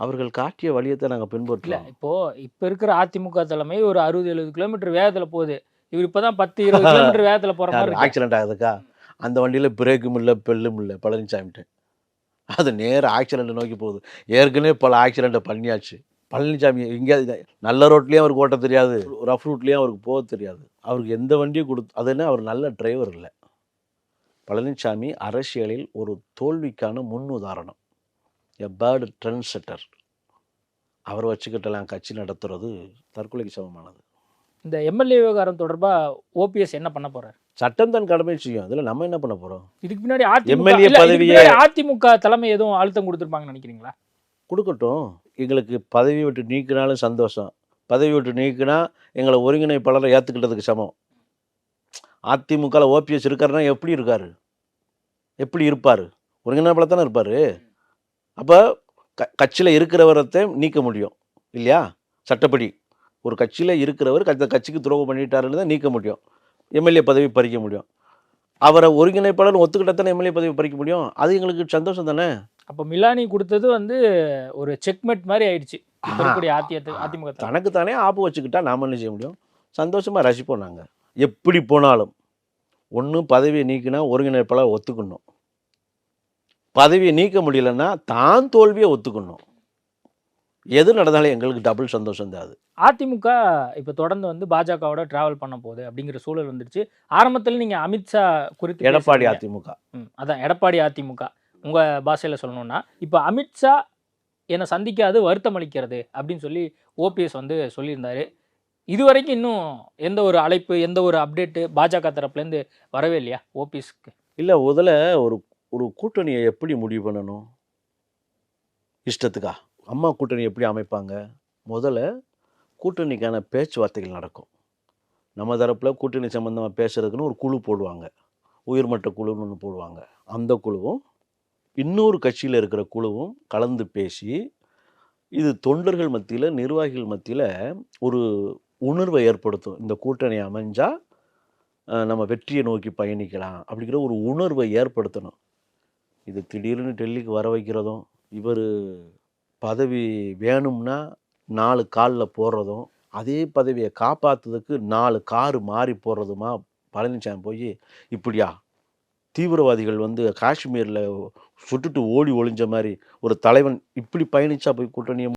அவர்கள் காட்டிய வழியத்தை நாங்கள் இல்ல பின்பற்றலாம் இப்போ இப்ப இருக்கிற அதிமுக தலைமை ஒரு அறுபது எழுபது கிலோமீட்டர் வேகத்துல போகுது. இவர் இப்பதான் பத்து இருபது கிலோமீட்டர் வேகத்துல போற மாதிரி. ஆக்சிடென்ட் ஆகுதுக்கா? அந்த வண்டியில் பிரேக்கும் இல்லை பெல்லும் இல்லை பழனிசாமிட்டு அது நேர ஆக்சிடென்ட் நோக்கி போகுது. ஏற்கனவே பல ஆக்சிடென்ட்டை பண்ணியாச்சு. பழனிசாமி இங்கே நல்ல ரோட்லேயும் அவருக்கு ஓட்ட தெரியாது. ரஃப் ரூட்லேயும் அவருக்கு போக தெரியாது. அவருக்கு எந்த வண்டியும் கொடுத்து அது என்ன அவர் நல்ல டிரைவர் இல்லை. பழனிசாமி அரசியலில் ஒரு தோல்விக்கான முன் உதாரணம் எ பேர்டு ட்ரெண்ட் செட்டர் அவரை வச்சுக்கிட்டலாம் கட்சி நடத்துறது தற்கொலைக்கு சமமானது. இந்த எம்எல்ஏ விவகாரம் தொடர்பா ஓபிஎஸ் என்ன பண்ண போறாரு? சட்டம் தன் கடமை செய்யும். அதில் நம்ம என்ன பண்ண போகிறோம் இதுக்கு முன்னாடி இல்ல, இதுக்கு பதவியே- அதிமுக தலைமை எதுவும் அழுத்தம் கொடுத்துருப்பாங்கன்னு நினைக்கிறீங்களா? கொடுக்கட்டும். எங்களுக்கு பதவி விட்டு நீக்கினாலும் சந்தோஷம். பதவி விட்டு நீக்கினா எங்களை ஒருங்கிணைப்பாளரை ஏற்றுக்கிட்டதுக்கு சமம். அதிமுகவில் ஓபிஎஸ் இருக்காருன்னா எப்படி இருக்காரு? எப்படி இருப்பார்? ஒருங்கிணைப்பாளர் தானே இருப்பார்? அப்போ க கட்சியில் இருக்கிறவரத்தை நீக்க முடியும் இல்லையா? சட்டப்படி. ஒரு கட்சியில் இருக்கிறவர் அந்த கட்சிக்கு துரோகம் பண்ணிட்டாருன்னு தான் நீக்க முடியும். எம்எல்ஏ பதவி பறிக்க முடியும். அவரை ஒருங்கிணைப்பாளர் ஒத்துக்கிட்ட தானே எம்எல்ஏ பதவி பறிக்க முடியும்? அது எங்களுக்கு சந்தோஷம் தானே? அப்ப மிலானி கொடுத்தது வந்து ஒரு செக்மெட் மாதிரி ஆயிடுச்சு. அதிமுக. தனக்கு தானே ஆப்பு வச்சுக்கிட்டா நாம என்ன செய்ய முடியும்? சந்தோஷமாக ரசிப்போம் நாங்கள் எப்படி போனாலும். ஒன்று பதவியை நீக்கினா ஒருங்கிணைப்பாளர் ஒத்துக்கணும். பதவியை நீக்க முடியலன்னா தான் தோல்வியை ஒத்துக்கணும். எது நடந்தாலும் எங்களுக்கு டபுள் சந்தோஷம் தான் அது. அதிமுக இப்ப தொடர்ந்து வந்து பாஜகவோட டிராவல் பண்ண போகுது அப்படிங்கிற சூழல் வந்துருச்சு ஆரம்பத்துல நீங்க அமித்ஷா குறித்து எடப்பாடி. அதிமுக. ம், அதான் எடப்பாடி அதிமுக. உங்க பாஷையில சொல்லணும்னா இப்ப அமித்ஷா என்னை சந்திக்காது வருத்தம் அளிக்கிறது அப்படின்னு சொல்லி ஓபிஎஸ் வந்து சொல்லியிருந்தாரு. இது வரைக்கும் இன்னும் எந்த ஒரு அழைப்பு எந்த ஒரு அப்டேட்டு பாஜக தரப்புலேருந்து வரவே இல்லையா ஓபிஎஸ்க்கு? இல்லை முதல்ல ஒரு ஒரு கூட்டணியை எப்படி முடிவு பண்ணணும்? இஷ்டத்துக்கா? அம்மா கூட்டணி எப்படி அமைப்பாங்க? முதல்ல கூட்டணிக்கான பேச்சுவார்த்தைகள் நடக்கும். நம்ம தரப்பில் கூட்டணி சம்மந்தமாக பேசுறதுக்குன்னு ஒரு குழு போடுவாங்க. உயர்மட்ட குழுன்னு ஒன்று போடுவாங்க. அந்த குழுவும் இன்னொரு கட்சியில் இருக்கிற குழுவும் கலந்து பேசி இது தொண்டர்கள் மத்தியில் நிர்வாகிகள் மத்தியில் ஒரு உணர்வை ஏற்படுத்தும். இந்த கூட்டணி அமைஞ்சால் நம்ம வெற்றியை நோக்கி பயணிக்கலாம் அப்படிங்கிற ஒரு உணர்வை ஏற்படுத்தணும். இது திடீர்னு டெல்லிக்கு வர வைக்கிறதும் இவர் பதவி வேணும்னா நாலு காலில் போடுறதும் அதே பதவியை காப்பாற்றுறதுக்கு நாலு காரு மாறி போடுறதுமா பழனிசாமி போய் இப்படியா? தீவிரவாதிகள் வந்து காஷ்மீரில் சுட்டுட்டு ஓடி ஒளிஞ்ச மாதிரி ஒரு தலைவன் இப்படி பயணிச்சா போய் கூட்டணியை